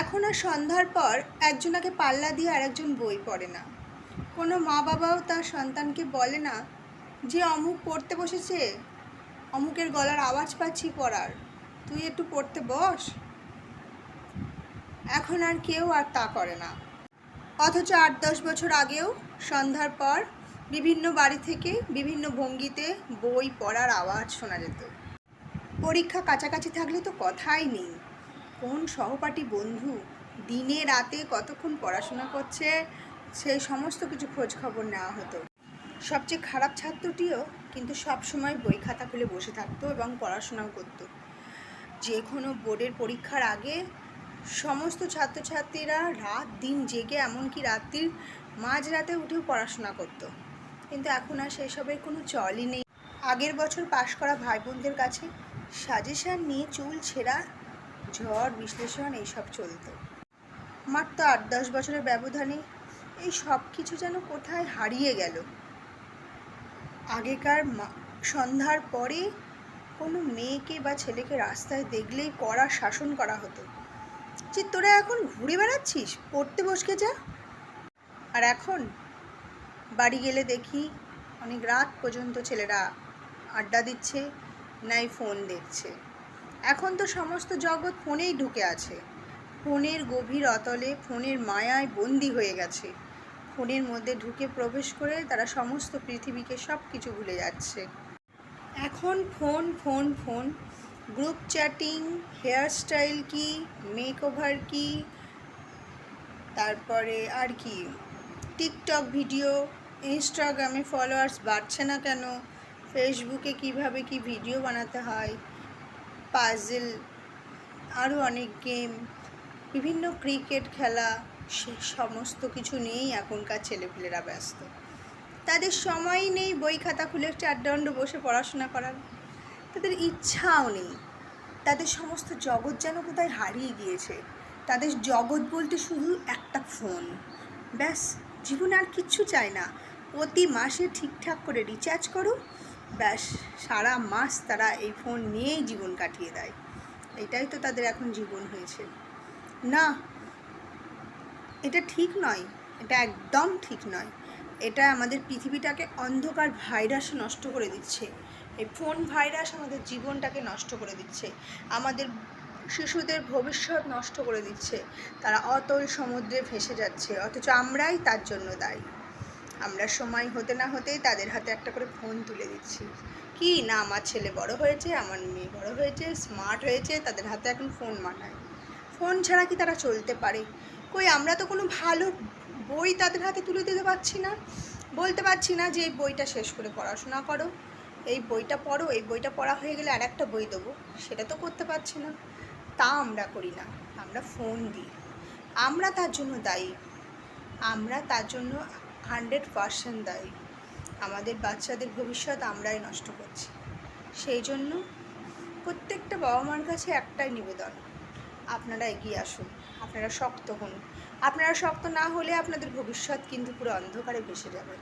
এখন আর সন্ধ্যার পর একজনাকে পাল্লা দিয়ে আরেকজন বই পড়ে না। কোনো মা বাবাও তার সন্তানকে বলে না যে, অমুক পড়তে বসেছে? অমুকের গলার আওয়াজ পাচ্ছি পড়ার। তুই একটু পড়তে বস। এখন আর কেউ আর তা করে না। অথচ আট দশ বছর আগেও সন্ধ্যার পর বিভিন্ন বাড়ি থেকে বিভিন্ন ভঙ্গিতে বই পড়ার আওয়াজ শোনা যেত। পরীক্ষা কাছাকাছি থাকলে তো কথাই নেই। কোন সহপাঠী বন্ধু দিনে রাতে কতক্ষণ পড়াশোনা করছে? সেই সমস্ত কিছু খোঁজ খবর নেওয়া হতো। সবচেয়ে খারাপ ছাত্রটিও কিন্তু সব সময় বই খাতা খুলে বসে থাকতো এবং পড়াশোনাও করতো। যে কোনো বোর্ডের পরীক্ষার আগে সমস্ত ছাত্রছাত্রীরা রাত দিন জেগে এমনকি রাত্রির মাঝরাতে উঠেও পড়াশোনা করতো। কিন্তু এখন আর সেসবের কোনো চলই নেই। আগের বছর পাশ করা ভাই বোনদের কাছে সাজেশান নিয়ে চুল ছেঁড়া ঝড়, বিশ্লেষণ, এইসব চলতো। মাত্র আট দশ বছরের ব্যবধানে এই সব কিছু যেন কোথায় হারিয়ে গেল। আগেকার সন্ধ্যার পরে কোনো মেয়েকে বা ছেলেকে রাস্তায় দেখলেই কড়া শাসন করা হতো। যে তোরা এখন ঘুরে বেড়াচ্ছিস? পড়তে বসকে যা। আর এখন বাড়ি গেলে দেখি অনেক রাত পর্যন্ত ছেলেরা আড্ডা দিচ্ছে নাই ফোন দেখছে। এখন তো সমস্ত জগৎ ফোনেই ঢুকে আছে। ফোনের গভীর অতলে, ফোনের মায়ায় বন্দি হয়ে গেছে। ফোনের মধ্যে ঢুকে প্রবেশ করে তারা সমস্ত পৃথিবীকে সব কিছু ভুলে যাচ্ছে। এখন phone phone phone. Group chatting, hairstyle কি, মেকওভার কি, তারপরে আর কি। টিকটক ভিডিও, ইনস্টাগ্রামে ফলোয়ার্স বাড়ছে না কেন? ফেসবুকে কীভাবে কি ভিডিও বানাতে হয়? পাজেল আরও অনেক গেম বিভিন্ন ক্রিকেট খেলা, সে সমস্ত কিছু নিয়েই এখনকার ছেলেপিলেরা ব্যস্ত। তাদের সময়ই নেই বই খাতা খুলে চারদণ্ড বসে পড়াশোনা করার। তাদের ইচ্ছাও নেই। তাদের সমস্ত জগৎ যেন কোথায় হারিয়ে গিয়েছে। তাদের জগৎ বলতে শুধু একটা ফোন ব্যাস, জীবনে আর কিচ্ছু চায় না। প্রতি মাসে ঠিকঠাক করে রিচার্জ করো ব্যাস, সারা মাস তারা এই ফোন নিয়েই জীবন কাটিয়ে দেয়। এটাই তো তাদের এখন জীবন হয়েছে। না, এটা ঠিক নয়, এটা একদম ঠিক নয়। এটা আমাদের পৃথিবীটাকে অন্ধকার ভাইরাস নষ্ট করে দিচ্ছে। এই ফোন ভাইরাস আমাদের জীবনটাকে নষ্ট করে দিচ্ছে। আমাদের শিশুদের ভবিষ্যৎ নষ্ট করে দিচ্ছে। তারা অতল সমুদ্রে ভেসে যাচ্ছে, অথচ আমরাই তার জন্য দায়ী। আমরা সময় হতে না হতেই তাদের হাতে একটা করে ফোন তুলে দিচ্ছি। কি না, আমার ছেলে বড় হয়েছে, আমার মেয়ে বড় হয়েছে স্মার্ট হয়েছে, তাদের হাতে এখন ফোন মানায় ফোন ছাড়া কি তারা চলতে পারে? কই, আমরা তো কোনো ভালো বই তাদের হাতে তুলে দিতে পারছি না। বলতে পারছি না যে এই বইটা শেষ করে পড়াশোনা করো। এই বইটা পড়ো, এই বইটা পড়া হয়ে গেলে আর একটা বই দেবো। সেটা তো করতে পারছি না। তা আমরা করি না। আমরা ফোন দিই। আমরা তার জন্য দায়ী। আমরা তার জন্য হান্ড্রেড পারসেন্ট দায়ী। আমাদের বাচ্চাদের ভবিষ্যৎ আমরাই নষ্ট করছি। সেই জন্য প্রত্যেকটা বাবা মার কাছে একটাই নিবেদন, আপনারা এগিয়ে আসুন, আপনারা শক্ত হন। আপনারা শক্ত না হলে আপনাদের ভবিষ্যৎ কিন্তু পুরো অন্ধকারে ভেসে যাবে।